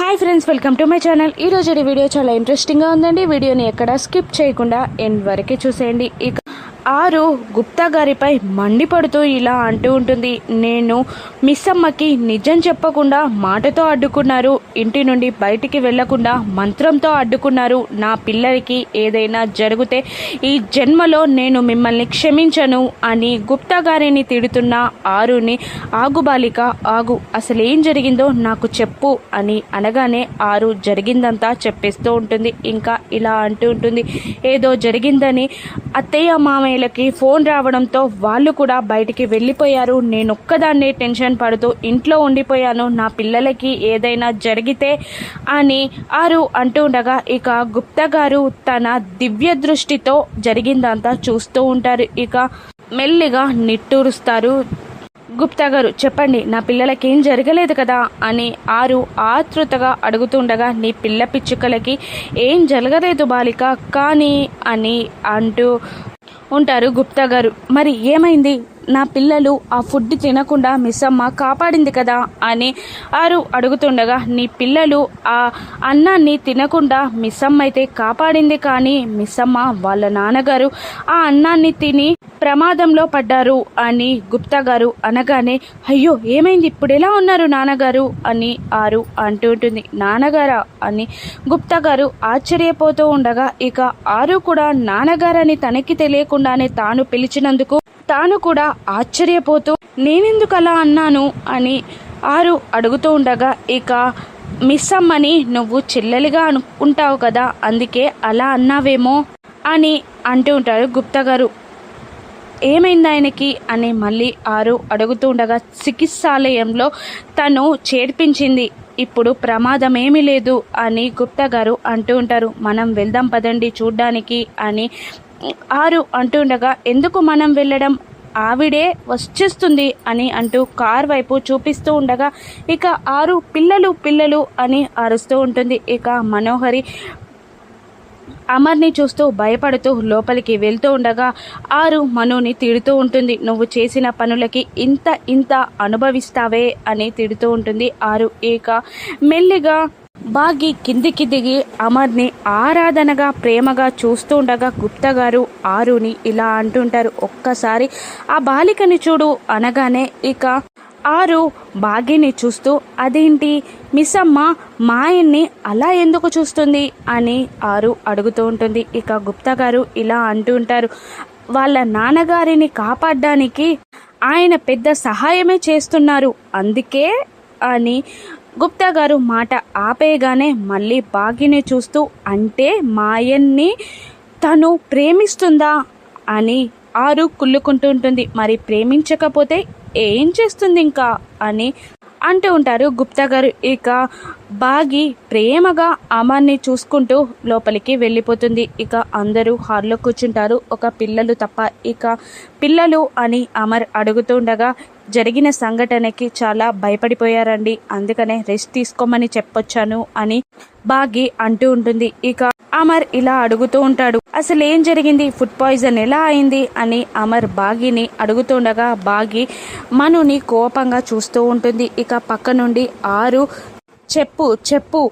Hi friends welcome to my channel ఈ రోజు video చాలా ఇంట్రెస్టింగ్గా ఉందండి. వీడియోని ఎక్కడ స్కిప్ చేయకుండా ఎండ్ వరకే చూసేయండి. ఇక ఆరు గుప్తా గారిపై మండిపడుతూ ఇలా అంటూ ఉంటుంది. నేను మిస్ అమ్మకి నిజం చెప్పకుండా మాటతో అడ్డుకున్నారు. ఇంటి నుండి బయటికి వెళ్ళకుండా మంత్రంతో అడ్డుకున్నారు. నా పిల్లలకి ఏదైనా జరిగితే ఈ జన్మలో నేను మిమ్మల్ని క్షమించను అని గుప్తా గారిని తిడుతున్న ఆరుని ఆగు బాలిక ఆగు. అసలు ఏం జరిగిందో నాకు చెప్పు అని అనగానే ఆరు జరిగిందంతా చెప్పేస్తూ ఉంటుంది. ఇంకా ఇలా అంటూ ఉంటుంది. ఏదో జరిగిందని అత్తయ్య మామయ్య మామయ్యలకి ఫోన్ రావడంతో వాళ్ళు కూడా బయటికి వెళ్ళిపోయారు. నేను ఒక్కదాన్నే టెన్షన్ పడుతూ ఇంట్లో ఉండిపోయాను. నా పిల్లలకి ఏదైనా జరిగితే అని ఆరు అంటూ ఉండగా ఇక గుప్తా గారు తన దివ్య దృష్టితో జరిగిందంతా చూస్తూ ఉంటారు. ఇక మెల్లిగా నిట్టూరుస్తారు. గుప్తా గారు చెప్పండి నా పిల్లలకి ఏం జరగలేదు కదా? అని ఆరు ఆతృతగా అడుగుతుండగా నీ పిల్ల పిచ్చుకలకి ఏం జరగలేదు బాలిక కానీ అని అంటూ ఉంటారు గుప్తా గారు. మరి ఏమైంది? నా పిల్లలు ఆ ఫుడ్ తినకుండా మిస్ అమ్మ కాపాడింది కదా అని ఆరు అడుగుతుండగా నీ పిల్లలు ఆ అన్నాన్ని తినకుండా మిస్ అమ్మ అయితే కాపాడింది కానీ మిస్ అమ్మ వాళ్ళ నాన్నగారు ఆ అన్నాన్ని తిని ప్రమాదంలో పడ్డారు అని గుప్తా గారు అనగానే అయ్యో ఏమైంది? ఇప్పుడు ఎలా ఉన్నారు నాన్నగారు? అని ఆరు అంటూ ఉంటుంది. నాన్నగారా? అని గుప్తా గారు ఆశ్చర్యపోతూ ఉండగా ఇక ఆరు కూడా నాన్నగారని తనకి తెలియకుండానే తాను పిలిచినందుకు తాను కూడా ఆశ్చర్యపోతూ నేనెందుకు అలా అన్నాను? అని ఆరు అడుగుతూ ఉండగా ఇక మిస్ అమ్మని నువ్వు చెల్లెలిగా అనుకుంటావు కదా అందుకే అలా అన్నావేమో? అని అంటూ ఉంటారు గుప్తా గారు ఏమైంది ఆయనకి? అని మళ్ళీ ఆరు అడుగుతూ ఉండగా చికిత్సాలయంలో తను చేర్పించింది. ఇప్పుడు ప్రమాదం ఏమీ లేదు అని గుప్తా గారు అంటూ ఉంటారు. మనం వెళ్దాం పదండి చూడ్డానికి అని ఆరు అంటూ ఉండగా ఎందుకు మనం వెళ్ళడం? ఆవిడే వచ్చేస్తుంది అని అంటూ కార్ వైపు చూపిస్తూ ఉండగా ఇక ఆరు పిల్లలు పిల్లలు అని అరుస్తూ ఉంటుంది. ఇక మనోహరి అమర్ని చూస్తూ భయపడుతూ లోపలికి వెళ్తూ ఉండగా ఆరు మనుని తిడుతూ ఉంటుంది. నువ్వు చేసిన పనులకి ఇంత ఇంత అనుభవిస్తావే అని తిడుతూ ఉంటుంది ఆరు. ఇక మెల్లిగా బాగి కిందికి దిగి అమర్ని ఆరాధనగా ప్రేమగా చూస్తూ ఉండగా గుప్తా గారు ఆరుని ఇలా అంటుంటారు. ఒక్కసారి ఆ బాలికని చూడు అనగానే ఇక ఆరు బాగిని చూస్తూ అదేంటి మిస్ అమ్మ మాయన్ని అలా ఎందుకు చూస్తుంది? అని ఆరు అడుగుతూ ఉంటుంది. ఇక గుప్తా గారు ఇలా అంటూ ఉంటారు వాళ్ళ నాన్నగారిని కాపాడడానికి ఆయన పెద్ద సహాయమే చేస్తున్నారు అందుకే అని గుప్తా గారు మాట ఆపేయగానే మళ్ళీ బాగిని చూస్తూ అంటే మాయన్ని తను ప్రేమిస్తుందా? అని ఆరు కుళ్ళుకుంటూ ఉంటుంది. మరి ప్రేమించకపోతే ఏం చేస్తుంది ఇంకా అని అంటూ ఉంటారు గుప్తా గారు. ఇక బాగి ప్రేమగా అమర్ని చూసుకుంటూ లోపలికి వెళ్ళిపోతుంది. ఇక అందరూ హాల్లో కూర్చుంటారు. ఒక పిల్లలు తప్ప ఇక పిల్లలు అని అమర్ అడుగుతుండగా జరిగిన సంఘటనకి చాలా భయపడిపోయారండి. అందుకనే రెస్ట్ తీసుకోమని చెప్పొచ్చాను అని బాగి అంటూ ఉంటుంది. ఇక అమర్ ఇలా అడుగుతూ ఉంటాడు అసలు ఏం జరిగింది? ఫుడ్ పాయిజన్ ఎలా అయింది? అని అమర్ బాగిని అడుగుతుండగా బాగి మనుని కోపంగా చూస్తూ ఉంటుంది. ఇక పక్క నుండి ఆరు చెప్పు చెప్పు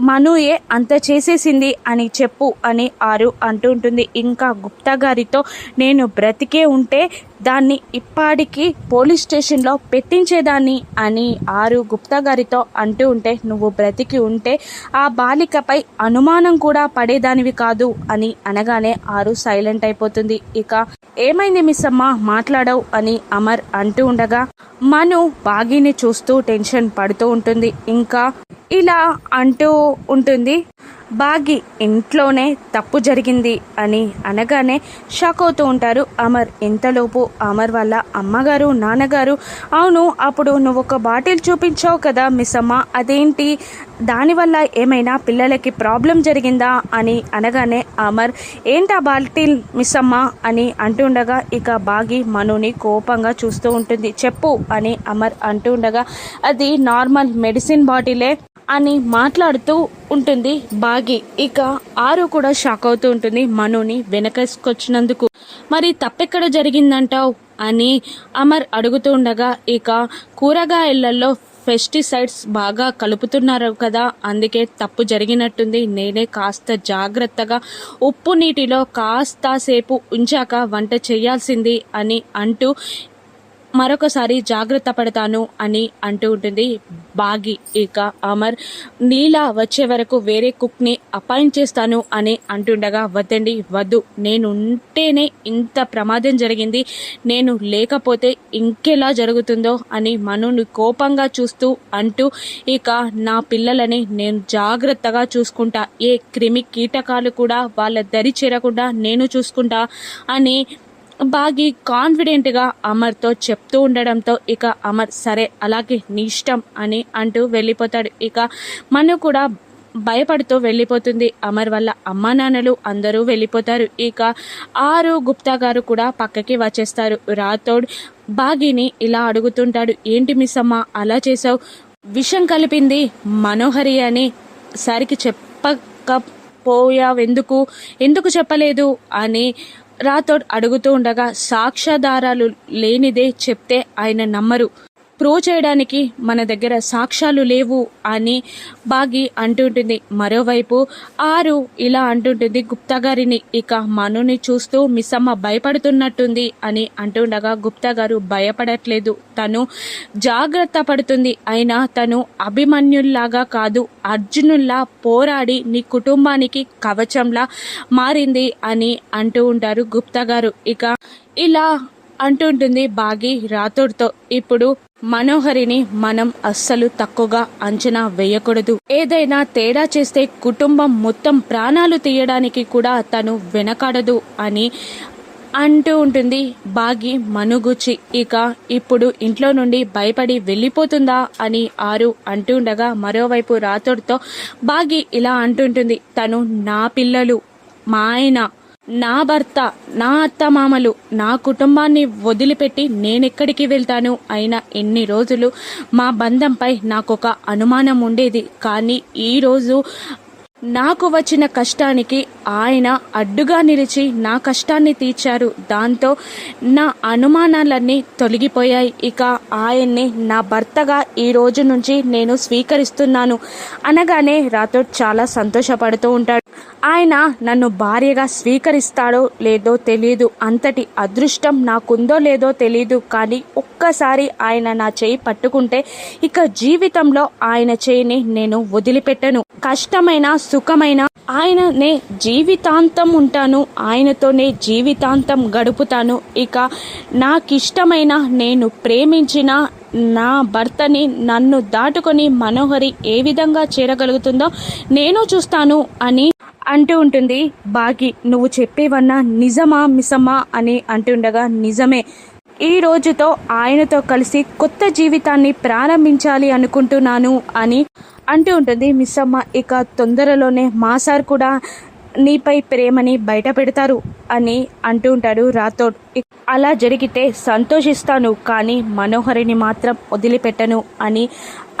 మనుయే అంత చేసేసింది అని చెప్పు అని ఆరు అంటూ ఉంటుంది. ఇంకా గుప్తా గారితో నేను బ్రతికే ఉంటే దాన్ని ఇప్పటికి పోలీస్ స్టేషన్లో పెట్టించేదాన్ని అని ఆరు గుప్తా గారితో అంటూ ఉంటే నువ్వు బ్రతికి ఉంటే ఆ బాలికపై అనుమానం కూడా పడేదానివి కాదు అని అనగానే ఆరు సైలెంట్ అయిపోతుంది. ఇక ఏమైంది మిస్ అమ్మ మాట్లాడవు అని అమర్ అంటూ ఉండగా మను బాగిని చూస్తూ టెన్షన్ పడుతూ ఉంటుంది. ఇంకా ఇలా అంటూ ఉంటుంది. బాగి ఇంట్లోనే తప్పు జరిగింది అని అనగానే షాక్ అవుతూ ఉంటారు అమర్. ఇంతలోపు అమర్ వల్ల అమ్మగారు నాన్నగారు అవును అప్పుడు నువ్వు ఒక బాటిల్ చూపించావు కదా మిస్ అమ్మ అదేంటి? దానివల్ల ఏమైనా పిల్లలకి ప్రాబ్లం జరిగిందా? అని అనగానే అమర్ ఏంటా బాటిల్ మిస్ అమ్మ అని అంటుండగా ఇక బాగి మనుని కోపంగా చూస్తూ ఉంటుంది. చెప్పు అని అమర్ అంటుండగా అది నార్మల్ మెడిసిన్ బాటిలే. అని మాట్లాడుతూ ఉంటుంది బాగి. ఇక ఆరు కూడా షాక్ అవుతూ ఉంటుంది మనుని వెనకేసుకొచ్చినందుకు. మరి తప్పెక్కడ జరిగిందంటావు? అని అమర్ అడుగుతూ ఉండగా ఇక కూరగాయలలో పెస్టిసైడ్స్ బాగా కలుపుతున్నారు కదా అందుకే తప్పు జరిగినట్టుంది. నేనే కాస్త జాగ్రత్తగా ఉప్పు నీటిలో కాస్త సేపు ఉంచాక వంట చేయాల్సింది అని అంటూ మరొకసారి జాగ్రత్త పడతాను అని అంటూ ఉంటుంది బాగి. ఇక అమర్ నీల వచ్చే వరకు వేరే కుక్ని అపాయింట్ చేస్తాను అని అంటుండగా వద్దండి వద్దు. నేను ఉంటేనే ఇంత ప్రమాదం జరిగింది. నేను లేకపోతే ఇంకెలా జరుగుతుందో అని మనుని కోపంగా చూస్తూ అంటూ ఇక నా పిల్లలని నేను జాగ్రత్తగా చూసుకుంటా. ఏ క్రిమి కీటకాలు కూడా వాళ్ళ దరి చేరకుండా నేను చూసుకుంటా అని బాగి కాన్ఫిడెంట్గా అమర్తో చెప్తూ ఉండడంతో ఇక అమర్ సరే అలాగే నీ ఇష్టం అని అంటూ వెళ్ళిపోతాడు. ఇక మను కూడా భయపడుతూ వెళ్ళిపోతుంది. అమర్ వల్ల అమ్మా నాన్నలు అందరూ వెళ్ళిపోతారు. ఇక ఆరు గుప్తా గారు కూడా పక్కకి వచ్చేస్తారు. రాథోడ్ బాగిని ఇలా అడుగుతుంటాడు. ఏంటి మిస్ అమ్మ అలా చేసావు విషం కలిపింది మనోహరి అని సరికి చెప్పకపోయావెందుకు ఎందుకు చెప్పలేదు? అని రాథోడ్ అడుగుతూ ఉండగా సాక్ష్యాధారాలు లేనిదే చెప్తే ఆయన నమ్మరు. ప్రూవ్ చేయడానికి మన దగ్గర సాక్ష్యాలు లేవు అని బాగి అంటుంటుంది మరోవైపు ఆరు ఇలా అంటుంటుంది గుప్తా గారిని ఇక మనుని చూస్తూ మిస్సమ్మ భయపడుతున్నట్టుంది అని అంటుండగా గుప్తా గారు భయపడట్లేదు. తను జాగ్రత్త పడుతుంది. అయినా తను అభిమన్యుల్లాగా కాదు అర్జునుల్లా పోరాడి నీ కుటుంబానికి కవచంలా మారింది అని అంటూ ఉంటారు గుప్తా గారు. ఇక ఇలా అంటుంటుంది బాగి రాథోడ్తో. ఇప్పుడు మనోహరిని మనం అస్సలు తక్కువగా అంచనా వేయకూడదు. ఏదైనా తేడా చేస్తే కుటుంబం మొత్తం ప్రాణాలు తీయడానికి కూడా తను వెనకాడదు అని అంటూ ఉంటుంది బాగి మనుగుచి. ఇక ఇప్పుడు ఇంట్లో నుండి భయపడి వెళ్ళిపోతుందా అని ఆరు అంటుండగా మరోవైపు రాతోడితో బాగి ఇలా అంటుంటుంది తను నా పిల్లలు మా ఆయన నా భర్త నా అత్తమామలు నా కుటుంబాన్ని వదిలిపెట్టి నేనెక్కడికి వెళ్తాను? అయినా ఎన్ని రోజులు మా బంధంపై నాకొక అనుమానం ఉండేది. కానీ ఈరోజు నాకు వచ్చిన కష్టానికి ఆయన అడ్డుగా నిలిచి నా కష్టాన్ని తీర్చారు. దాంతో నా అనుమానాలన్నీ తొలగిపోయాయి. ఇక ఆయన్ని నా భర్తగా ఈ రోజు నుంచి నేను స్వీకరిస్తున్నాను. అనగానే రాతో చాలా సంతోషపడుతూ ఉంటాడు. ఆయన నన్ను భార్యగా స్వీకరిస్తాడో లేదో తెలియదు అంతటి అదృష్టం నాకుందో లేదో తెలియదు కానీ ఒక్కసారి ఆయన నా చేయి పట్టుకుంటే ఇక జీవితంలో ఆయన చేయిని నేను వదిలిపెట్టను. కష్టమైన సుఖమైన ఆయననే జీవితాంతం ఉంటాను. ఆయనతోనే జీవితాంతం గడుపుతాను. ఇక నాకిష్టమైన నేను ప్రేమించిన నా భర్తని నన్ను దాటుకొని మనోహరి ఏ విధంగా చేరగలుగుతుందో నేను చూస్తాను అని అంటూ ఉంటుంది. బాగి నువ్వు చెప్పేవన్నా నిజమా మిసమా అని అంటుండగా నిజమే. ఈ రోజుతో ఆయనతో కలిసి కొత్త జీవితాన్ని ప్రారంభించాలి అనుకుంటున్నాను అని అంటూ ఉంటుంది. మిస్సమ్మ ఇక తొందరలోనే మా సార్ కూడా నీపై ప్రేమని బయట పెడతారు అని అంటూ ఉంటాడు రాథోడ్. అలా జరిగితే సంతోషిస్తాను కానీ మనోహరిని మాత్రం వదిలిపెట్టను అని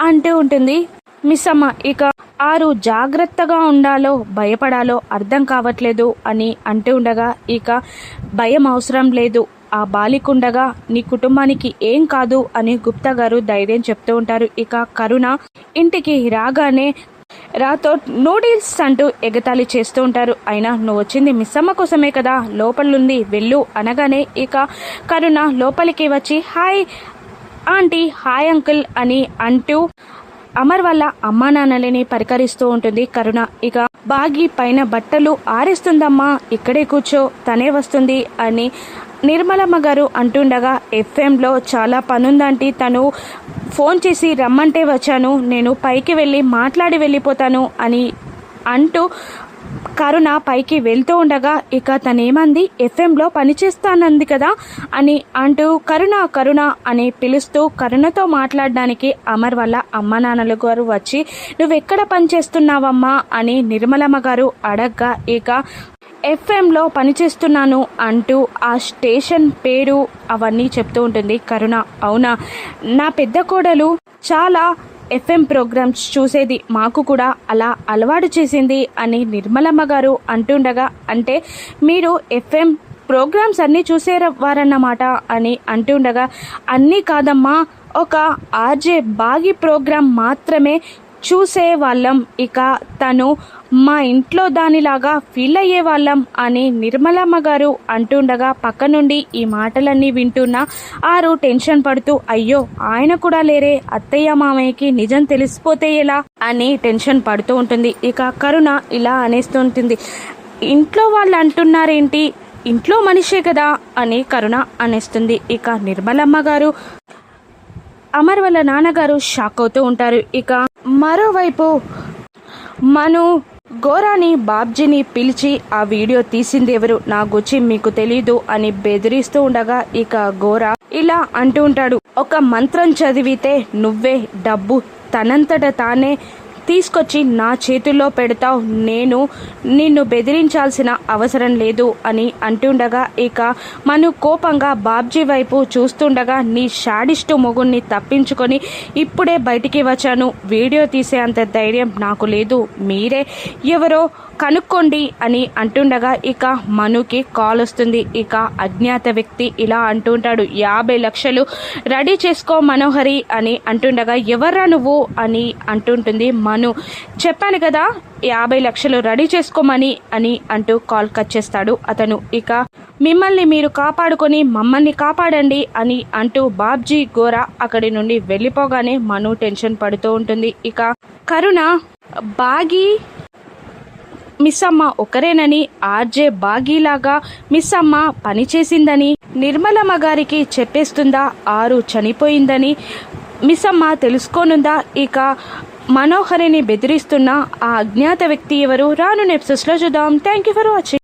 అంటూ ఉంటుంది. మిస్సమ్మ ఇక ఆరు జాగ్రత్తగా ఉండాలో భయపడాలో అర్థం కావట్లేదు అని అంటూ ఉండగా ఇక భయం అవసరం లేదు. ఆ బాలికుండగా నీ కుటుంబానికి ఏం కాదు అని గుప్తా గారు ధైర్యం చెప్తూ ఉంటారు. ఇక కరుణ ఇంటికి రాగానే రాతో నూడిల్స్ అంటూ ఎగతాళి చేస్తూ ఉంటారు. అయినా నువ్వు వచ్చింది మిస్సమ్మ కోసమే కదా. లోపలుంది వెళ్ళు అనగానే ఇక కరుణ లోపలికి వచ్చి హాయ్ ఆంటీ హాయ్ అంకుల్ అని అంటూ అమర్ వల్ల అమ్మా నాన్నలని పరికరిస్తూ ఉంటుంది కరుణ. ఇక బాగి పైన బట్టలు ఆరేస్తుందమ్మా ఇక్కడే కూర్చో తనే వస్తుంది అని నిర్మలమ్మ గారు అంటుండగా ఎఫ్ఎంలో చాలా పనుందంటే తను ఫోన్ చేసి రమ్మంటే వచ్చాను నేను పైకి వెళ్ళి మాట్లాడి వెళ్ళిపోతాను అని అంటూ కరుణ పైకి వెళ్తూ ఉండగా ఇక తనేమంది ఎఫ్ఎంలో పనిచేస్తానంది కదా అని అంటూ కరుణ కరుణ అని పిలుస్తూ కరుణతో మాట్లాడడానికి అమర్ వల్ల అమ్మ నాన్నలు గారు వచ్చి నువ్వెక్కడ పనిచేస్తున్నావమ్మా? అని నిర్మలమ్మ గారు అడగ్గా ఇక ఎఫ్ఎంలో పనిచేస్తున్నాను అంటూ ఆ స్టేషన్ పేరు అవన్నీ చెప్తూ ఉంటుంది. కరుణ అవునా? నా పెద్ద కోడలు చాలా ఎఫ్ఎం ప్రోగ్రామ్స్ చూసేది. మాకు కూడా అలా అలవాటు చేసింది అని నిర్మలమ్మ గారు అంటుండగా అంటే మీరు ఎఫ్ఎం ప్రోగ్రామ్స్ అన్నీ చూసేవారన్నమాట అని అంటుండగా అన్నీ కాదమ్మా. ఒక ఆర్జే బాగి ప్రోగ్రాం మాత్రమే చూసే వాళ్ళం. ఇక తను మా ఇంట్లో దానిలాగా ఫీల్ అయ్యే వాళ్ళం అని నిర్మలమ్మ గారు అంటుండగా పక్క నుండి ఈ మాటలన్నీ వింటున్న ఆరు టెన్షన్ పడుతూ అయ్యో ఆయన కూడా లేరే. అత్తయ్య మామయ్యకి నిజం తెలిసిపోతే ఎలా? అని టెన్షన్ పడుతూ ఉంటుంది. ఇక కరుణ ఇలా అనేస్తూ ఉంటుంది ఇంట్లో వాళ్ళు అంటున్నారేంటి? ఇంట్లో మనిషే కదా? అని కరుణ అనేస్తుంది. ఇక నిర్మలమ్మ గారు అమర్ వాళ్ళ నాన్నగారు షాక్ అవుతూ ఉంటారు. ఇక మరోవైపు మను గోరాని బాబ్జీని పిలిచి ఆ వీడియో తీసింది ఎవరు? నా గుచ్చి మీకు తెలీదు అని బెదిరిస్తూ ఉండగా ఇక గోరా ఇలా అంటూ ఉంటాడు. ఒక మంత్రం చదివితే నువ్వే డబ్బు తనంతట తానే తీసుకొచ్చి నా చేతుల్లో పెడతావు నేను నిన్ను బెదిరించాల్సిన అవసరం లేదు అని అంటుండగా ఇక మను కోపంగా బాబ్జీ వైపు చూస్తుండగా నీ షాడిస్టు మొగుణ్ణి తప్పించుకొని ఇప్పుడే బయటికి వచ్చాను. వీడియో తీసే అంత ధైర్యం నాకు లేదు. మీరే ఎవరో కనుక్కోండి అని అంటుండగా ఇక మనుకి కాల్ వస్తుంది. ఇక అజ్ఞాత వ్యక్తి ఇలా అంటుంటాడు యాభై లక్షలు రెడీ చేసుకో మనోహరి అని అంటుండగా ఎవర్రా నువ్వు అని అంటుంటుంది మను. చెప్పాను కదా యాభై లక్షలు రెడీ చేసుకోమని అని అంటూ కాల్ కట్ చేస్తాడు అతను. ఇక మిమ్మల్ని మీరు కాపాడుకొని మమ్మల్ని కాపాడండి అని అంటూ బాబ్జీ గోరా అక్కడి నుండి వెళ్ళిపోగానే మను టెన్షన్ పడుతూ ఉంటుంది. ఇక కరుణ బాగి మిస్ అమ్మ ఒకరేనని ఆర్జే బాగీలాగా మిస్ అమ్మ పనిచేసిందని నిర్మలమ్మ గారికి చెప్పేస్తుందా ఆరు చనిపోయిందని మిస్ అమ్మ తెలుసుకోనుందా? ఇక మనోహరిని బెదిరిస్తున్న ఆ అజ్ఞాత వ్యక్తి ఎవరు? రాను నెప్సెస్లో చూద్దాం. Thank you for watching